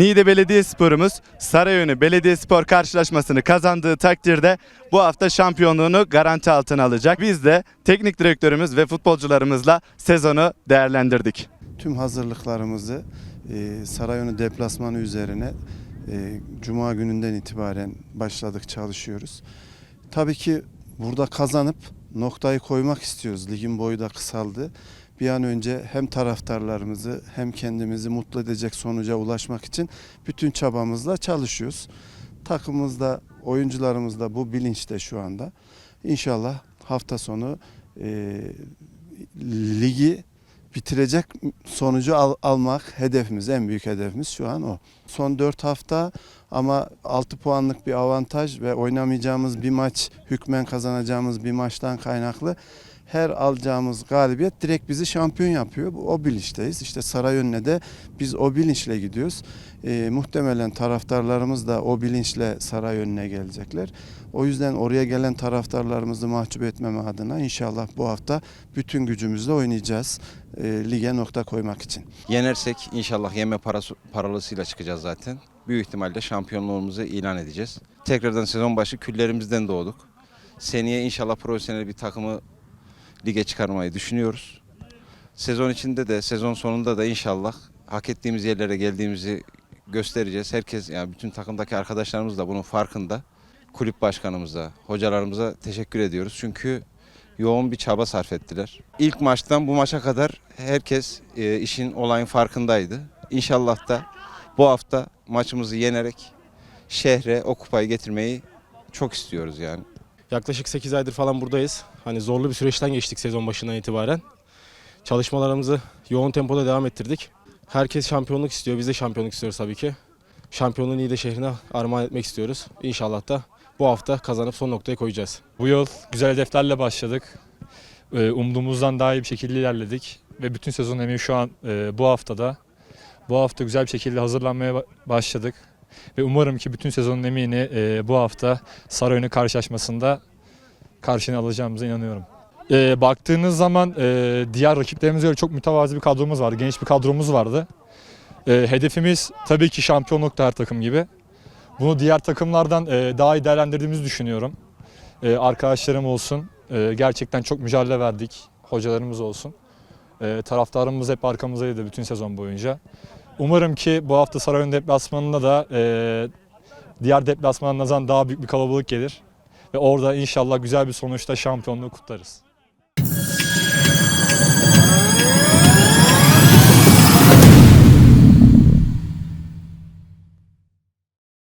Niğde Belediyespor'umuz Sarayönü Belediyespor karşılaşmasını kazandığı takdirde bu hafta şampiyonluğunu garanti altına alacak. Biz de teknik direktörümüz ve futbolcularımızla sezonu değerlendirdik. Tüm hazırlıklarımızı e, Sarayönü deplasmanı üzerine e, Cuma gününden itibaren başladık çalışıyoruz. Tabii ki burada kazanıp noktayı koymak istiyoruz. Ligin boyu da kısaldı. Bir an önce hem taraftarlarımızı hem kendimizi mutlu edecek sonuca ulaşmak için bütün çabamızla çalışıyoruz. Takımımızda, oyuncularımız da bu bilinçte şu anda. İnşallah hafta sonu e, ligi bitirecek sonucu al- almak hedefimiz, en büyük hedefimiz şu an o. Son 4 hafta ama 6 puanlık bir avantaj ve oynamayacağımız bir maç, hükmen kazanacağımız bir maçtan kaynaklı her alacağımız galibiyet direkt bizi şampiyon yapıyor. Bu- O bilinçteyiz. İşte Sarayönü'ne de biz o bilinçle gidiyoruz. Ee, muhtemelen taraftarlarımız da o bilinçle Sarayönü'ne gelecekler. O yüzden oraya gelen taraftarlarımızı mahcup etmeme adına inşallah bu hafta bütün gücümüzle oynayacağız e, lige nokta koymak için. Yenersek inşallah yeme parası, paralısıyla çıkacağız zaten. Büyük ihtimalle şampiyonluğumuzu ilan edeceğiz. Tekrardan sezon başı küllerimizden doğduk. Seneye inşallah profesyonel bir takımı lige çıkarmayı düşünüyoruz. Sezon içinde de sezon sonunda da inşallah hak ettiğimiz yerlere geldiğimizi göstereceğiz. Herkes yani bütün takımdaki arkadaşlarımız da bunun farkında. Kulüp başkanımıza, hocalarımıza teşekkür ediyoruz. Çünkü yoğun bir çaba sarf ettiler. İlk maçtan bu maça kadar herkes e, işin olayın farkındaydı. İnşallah da bu hafta maçımızı yenerek şehre o kupayı getirmeyi çok istiyoruz yani. Yaklaşık 8 aydır falan buradayız. Hani zorlu bir süreçten geçtik sezon başından itibaren. Çalışmalarımızı yoğun tempoda devam ettirdik. Herkes şampiyonluk istiyor. Biz de şampiyonluk istiyoruz tabii ki. Şampiyonluğu Niğde şehrine armağan etmek istiyoruz. İnşallah da bu hafta kazanıp son noktaya koyacağız. Bu yıl güzel hedeflerle başladık. Ee, Umduğumuzdan daha iyi bir şekilde ilerledik. Ve bütün sezon emeği şu an e, bu haftada. Bu hafta güzel bir şekilde hazırlanmaya ba- başladık. Ve umarım ki bütün sezonun emeğini e, bu hafta Sarayönü karşılaşmasında karşına alacağımıza inanıyorum. E, baktığınız zaman e, diğer rakiplerimize göre çok mütevazi bir kadromuz vardı. Genç bir kadromuz vardı. E, hedefimiz tabii ki şampiyonluk da her takım gibi. Bunu diğer takımlardan e, daha iyi değerlendirdiğimizi düşünüyorum. E, arkadaşlarım olsun. e, gerçekten çok mücadele verdik. Hocalarımız olsun. E, taraftarımız hep arkamızdaydı bütün sezon boyunca. Umarım ki bu hafta Sarayön deplasmanında da e, diğer deplasmanlardan daha büyük bir kalabalık gelir. Ve orada inşallah güzel bir sonuçta şampiyonluğu kutlarız.